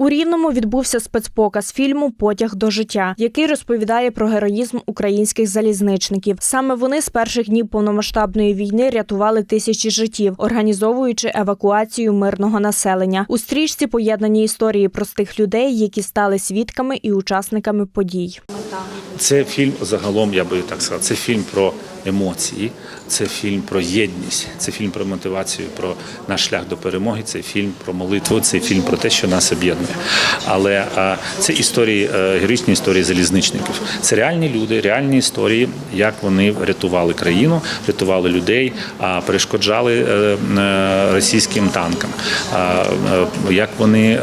У Рівному відбувся спецпоказ фільму Потяг до життя, який розповідає про героїзм українських залізничників. Саме вони з перших днів повномасштабної війни рятували тисячі життів, організовуючи евакуацію мирного населення. У стрічці поєднані історії простих людей, які стали свідками і учасниками подій. Це фільм загалом, я би так сказав, це фільм про емоції, це фільм про єдність, це фільм про мотивацію, про наш шлях до перемоги. Це фільм про молитву, це фільм про те, що нас об'єднує. Але це історії, е, героїчні історії залізничників. Це реальні люди, реальні історії, як вони рятували країну, рятували людей, а перешкоджали е, е, російським танкам, як вони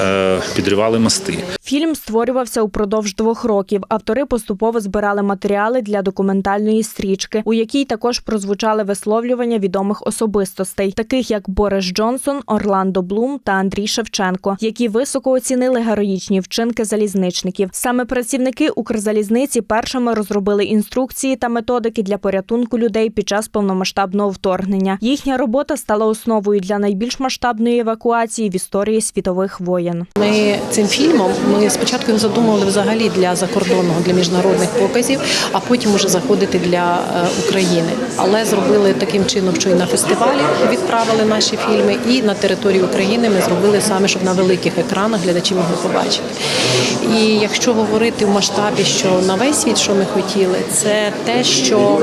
підривали мости. Фільм створювався упродовж двох років. Автори поступово збирали матеріали для документальної стрічки, у якій також прозвучали висловлювання відомих особистостей, таких як Борис Джонсон, Орландо Блум та Андрій Шевченко, які високо оцінили героїчні вчинки залізничників. Саме працівники Укрзалізниці першими розробили інструкції та методики для порятунку людей під час повномасштабного вторгнення. Їхня робота стала основою для найбільш масштабної евакуації в історії світових воєн. Ми цим фільмом ми спочатку його задумували взагалі для закордонного, для міжнародних показів, а потім уже заходити для е, України. Але зробили таким чином, що і на фестивалі відправили наші фільми, і на території України ми зробили саме, щоб на великих екранах глядачі могли побачити. І якщо говорити в масштабі, що на весь світ, що ми хотіли, це те, що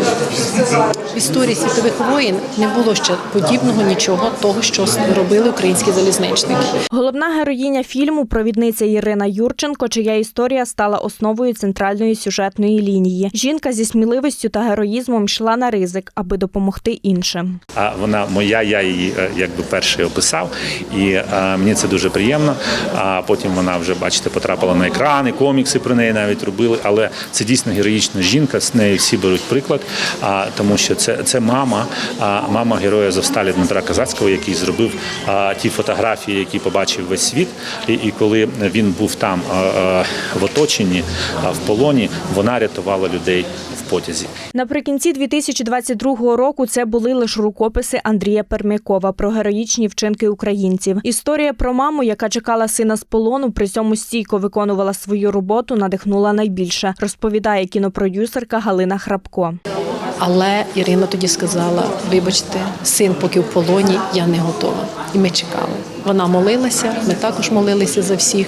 в історії світових воєн не було ще подібного нічого того, що робили українські залізничники. Головна героїня фільму провідниця Ірина Юрченко, чия історія стала основою центральної сюжетної лінії. Жінка зі сміливістю та героїзмом йшла на ризик, аби допомогти іншим. А вона моя, я її е, якби перший описав, і е, мені це дуже приємно. А потім вона вже, бачите, потрапила на екрани, комікси про неї навіть робили. Але це дійсно героїчна жінка. З неї всі беруть приклад. А тому, що це, це мама, а мама героя Завсталі Дмитра Казацького, який зробив ті фотографії, які побачив весь світ. І, і коли він був там в оточенні, в полоні, вона рятувала людей в потязі. Наприкінці 2022 року це були лише рукописи Андрія Пермякова про героїчні вчинки українців. Історія про маму, яка чекала сина з полону, при цьому стійко виконувала свою роботу, надихнула найбільше, розповідає кінопродюсерка Галина Храпко. Але Ірина тоді сказала: вибачте, син поки в полоні, я не готова. І ми чекали. Вона молилася. Ми також молилися за всіх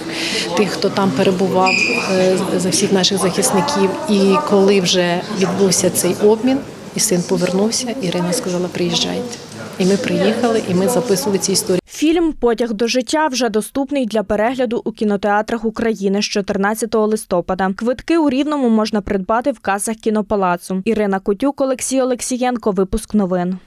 тих, хто там перебував, е, за всіх наших захисників. І коли вже відбувся цей обмін, і син повернувся, Ірина сказала: приїжджайте. І ми приїхали, і ми записували ці історії. Фільм Потяг до життя вже доступний для перегляду у кінотеатрах України з 14 листопада. Квитки у Рівному можна придбати в касах кінопалацу. Ірина Котюк, Олексій Олексієнко. Випуск новин.